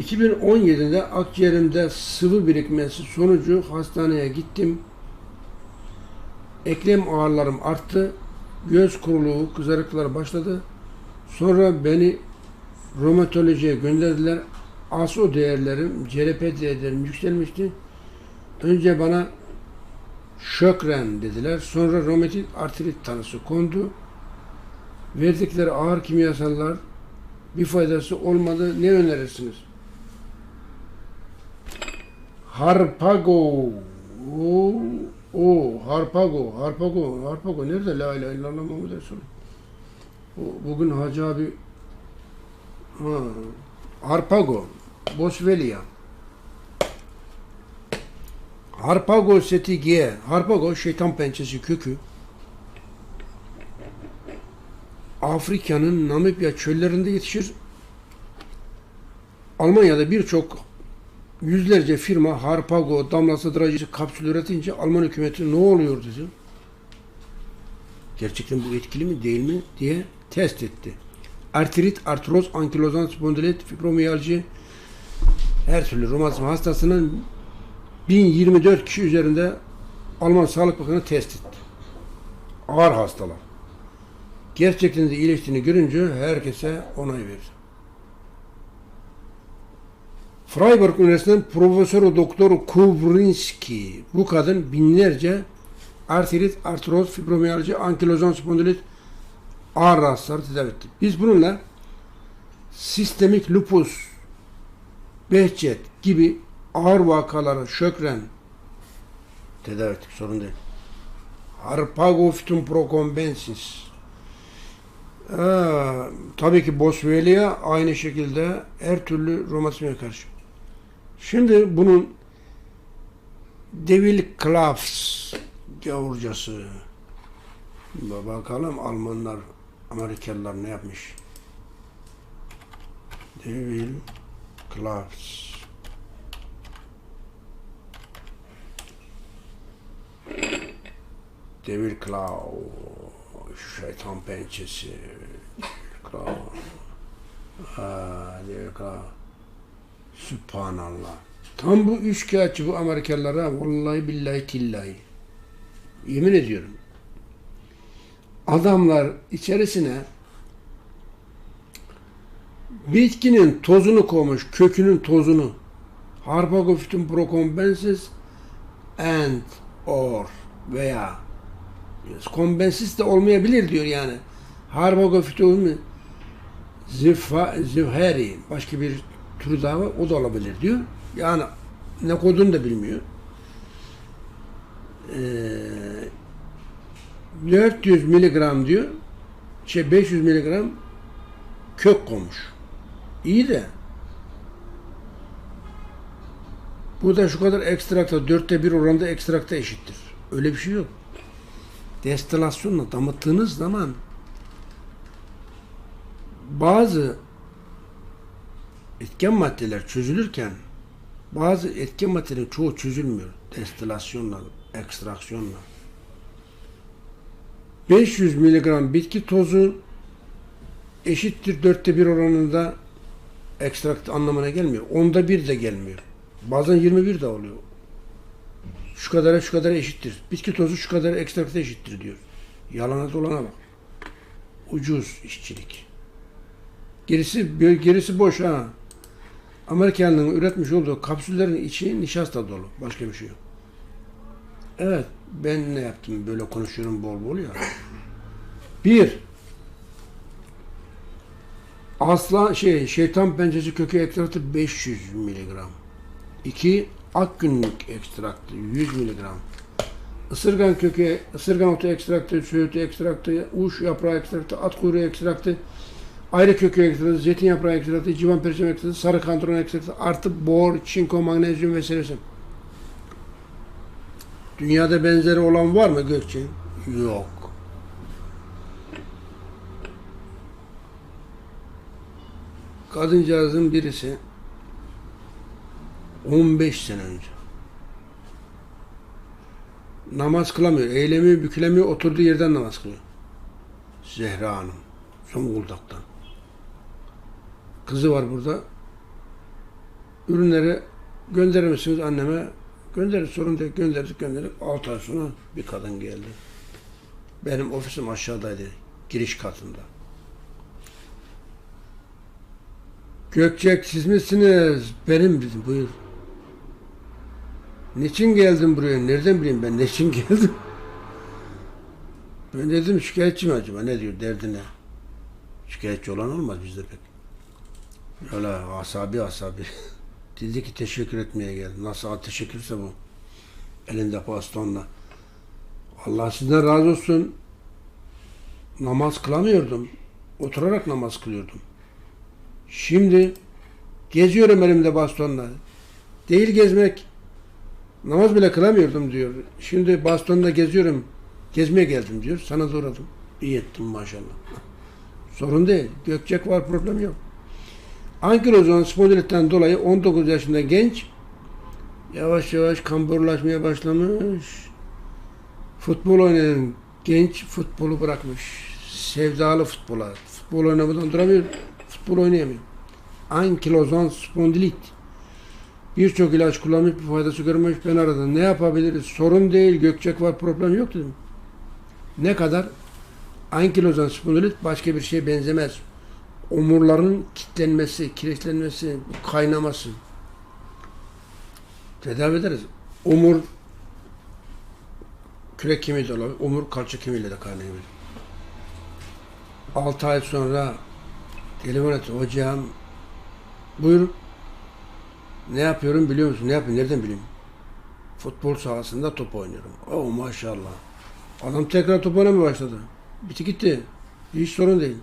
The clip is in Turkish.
2017'de akciğerimde sıvı birikmesi sonucu hastaneye gittim. Eklem ağrılarım arttı. Göz kuruluğu, kızarıklar başladı. Sonra beni romatolojiye gönderdiler. ASO değerlerim, CRP değerlerim yükselmişti. Önce bana şökren dediler. Sonra romatik artrit tanısı kondu. Verdikleri ağır kimyasallar bir faydası olmadı. Ne önerirsiniz? Harpago. Oo, o Harpago, Harpago, Harpago nerede? La ilahe illallah Muhammed Resulullah. Bu- Bugün Hacı abi ha, Harpago, Boswellia. Harpago setigiye. Harpago şeytan pençesi kökü. Afrika'nın Namibya çöllerinde yetişir. Almanya'da birçok yüzlerce firma Harpago damlası drajesi kapsül üretince Alman hükümeti ne oluyor dedi. Gerçekten bu etkili mi değil mi diye test etti. Artrit, artroz, ankilozan spondilit, fibromiyalji her türlü romatizma hastasının 1024 kişi üzerinde Alman Sağlık Bakanı test etti. Ağır hastalar. Gerçekten de iyileştiğini görünce herkese onay verdi. Freiburg Üniversitesi'nin Profesörü Doktor Kubrinski bu kadın binlerce artrit, artroz, fibromiyalji, ankilozan spondilit ağır hastaları tedavi etti. Biz bununla sistemik lupus, behçet gibi ağır vakaları şökren tedavi ettik. Sorun değil. Harpagophytum procombensis. Ee, tabii ki Boswellia aynı şekilde her türlü romatizmaya karşı. Şimdi bunun Devil Klaus gavurcası. Bakalım Almanlar, Amerikalılar ne yapmış? Devil Klaus. Devil Klaus. Şeytan pençesi. Klaus. Ha, Devil Klaus. Sübhanallah. Tam bu üçkağıtçı bu Amerikalılara vallahi billahi tillahi. Yemin ediyorum. Adamlar içerisine bitkinin tozunu koymuş, kökünün tozunu. Harpagophytum procombensis and or veya kombensis de olmayabilir diyor yani. Harpagophytum zifha, zifheri başka bir türü daha var, o da olabilir diyor. Yani ne kodunu da bilmiyor. Ee, 400 miligram diyor, şey 500 miligram kök koymuş. İyi de bu da şu kadar ekstrakta, dörtte bir oranda ekstrakta eşittir. Öyle bir şey yok. Destilasyonla damıttığınız zaman bazı etken maddeler çözülürken bazı etken maddelerin çoğu çözülmüyor. Destilasyonla, ekstraksiyonla. 500 miligram bitki tozu eşittir dörtte bir oranında ekstrakt anlamına gelmiyor. Onda bir de gelmiyor. Bazen 21 de oluyor. Şu kadara şu kadara eşittir. Bitki tozu şu kadar ekstrakta eşittir diyor. Yalana dolana bak. Ucuz işçilik. Gerisi gerisi boş ha. Amerikanlının üretmiş olduğu kapsüllerin içi nişasta dolu. Başka bir şey yok. Evet, ben ne yaptım? Böyle konuşuyorum bol bol ya. Bir, aslan şey şeytan pençesi kökü ekstraktı 500 miligram. İki, ak günlük ekstraktı 100 miligram. Isırgan kökü, ısırgan otu ekstraktı, söğütü ekstraktı, uş yaprağı ekstraktı, at kuyruğu ekstraktı, ayrı kökü ekstraktı, zeytin yaprağı ekstraktı, civan perçem ekstraktı, sarı kantron ekstraktı, artı bor, çinko, magnezyum ve selüsen. Dünyada benzeri olan var mı Gökçe? Yok. Kadıncağızın birisi 15 sene önce namaz kılamıyor. Eylemi bükülemiyor. Oturduğu yerden namaz kılıyor. Zehra Hanım. Zonguldak'tan. Kızı var burada. ürünleri gönderir misiniz anneme? Gönderir sorun değil. Gönderdik gönderdik. 6 ay sonra bir kadın geldi. Benim ofisim aşağıdaydı. Giriş katında. Gökçek siz misiniz? Benim dedim buyur. Niçin geldin buraya? Nereden bileyim ben niçin geldim? Ben dedim şikayetçi mi acaba? Ne diyor derdi ne? Şikayetçi olan olmaz bizde pek. Öyle asabi asabi. Dedi ki teşekkür etmeye geldim. Nasıl teşekkürse bu. Elinde bastonla. Allah sizden razı olsun. Namaz kılamıyordum. Oturarak namaz kılıyordum. Şimdi geziyorum elimde bastonla. Değil gezmek. Namaz bile kılamıyordum diyor. Şimdi bastonla geziyorum. Gezmeye geldim diyor. Sana da uğradım. İyi ettim maşallah. Sorun değil. Gökçek var problem yok. Ankilozan spondilitten dolayı 19 yaşında genç yavaş yavaş kamburlaşmaya başlamış. Futbol oynayan genç futbolu bırakmış. Sevdalı futbola. Futbol oynamadan duramıyor. Futbol oynayamıyor. Ankilozan spondilit. Birçok ilaç kullanmış, bir faydası görmemiş. Ben aradım. Ne yapabiliriz? Sorun değil. Gökçek var, problem yok dedim. Ne kadar? Ankilozan spondilit başka bir şeye benzemez omurların kilitlenmesi, kireçlenmesi, kaynaması. Tedavi ederiz. Omur kürek kemiği de olabilir. Omur kalça kemiğiyle de kaynayabilir. 6 ay sonra telefon etti. Hocam buyur. Ne yapıyorum biliyor musun? Ne yapıyorum? Nereden bileyim? Futbol sahasında top oynuyorum. Oh maşallah. Adam tekrar top oynamaya başladı. Bitti gitti. Hiç sorun değil.